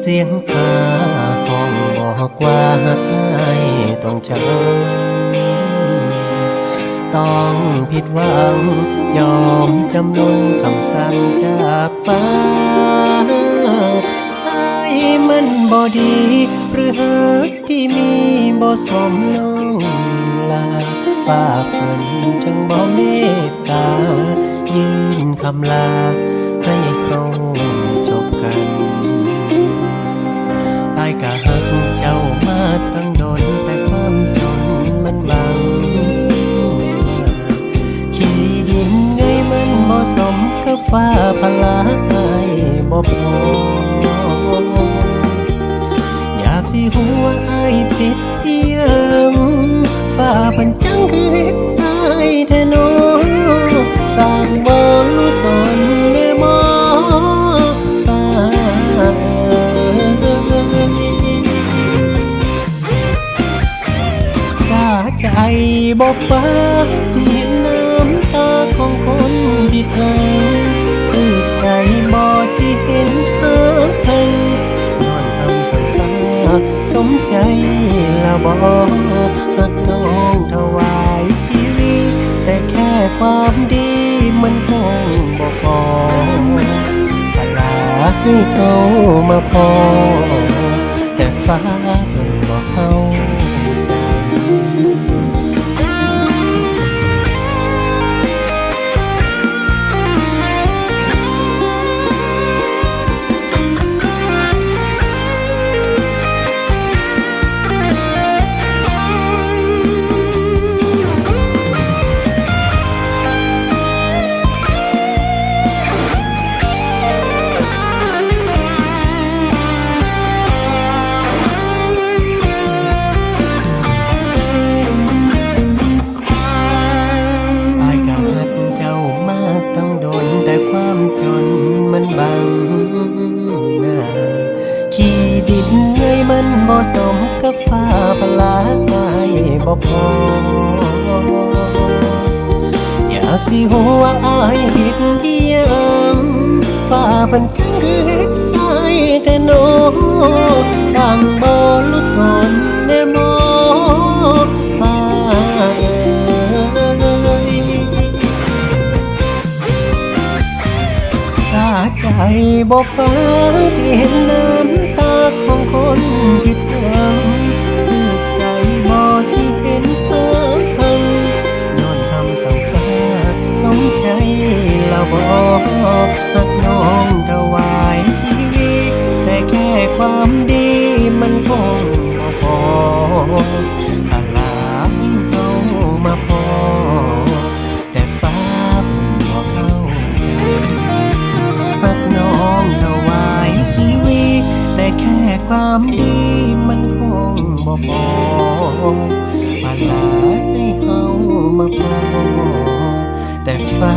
เสียงฟ้าห้องบอกว่าอายต้องจำต้องผิดหวัง ยอมจำนนคำสั่งจากฟ้าอายมันบ่ดี หรือหักที่มีบ่สมน้องลาป้าเพิ่นจังบ่เมตตา ยืนคำลา กะหักเจ้ามาตั้งโดนแต่ความจนมันบัง ขี้ดินไงมันบ่สมกับฟ้าพลาอายบ่พออยากสิหัวไอายผิดเพียง ใจบ่ฟ้าที่เห็นน้ำตาของคนผิดหวังตื่นใจบ่ที่เห็นหาพังนอนคำสั่งฟ้าสมใจละบ่หักน้องถวายชีวิต แต่แค่ความดีมันคงบ่พอพลาให้เขามาพอแต่ฟ้า สมกับฟ้าพลาอายบ่พอ อยากสิหัวอายผิดเพียงฟ้าเพันจังคือเฮ็ดอายแต่โนทางบ่ลุกทนแน่บ่ฟ้าเอ้ยสาใจบ่ฟ้าที่เห็นน้ำตา ของคนผิดหวังเลือกใจบ่ที่เห็นเธอพังย้อนคำสั่งฟ้าสมใจละบ่หักน้องถวายชีวิตแต่แค่ความดี ความดีมันคงบ่พอปานลาให้เฮามาพอแต่ฟ้า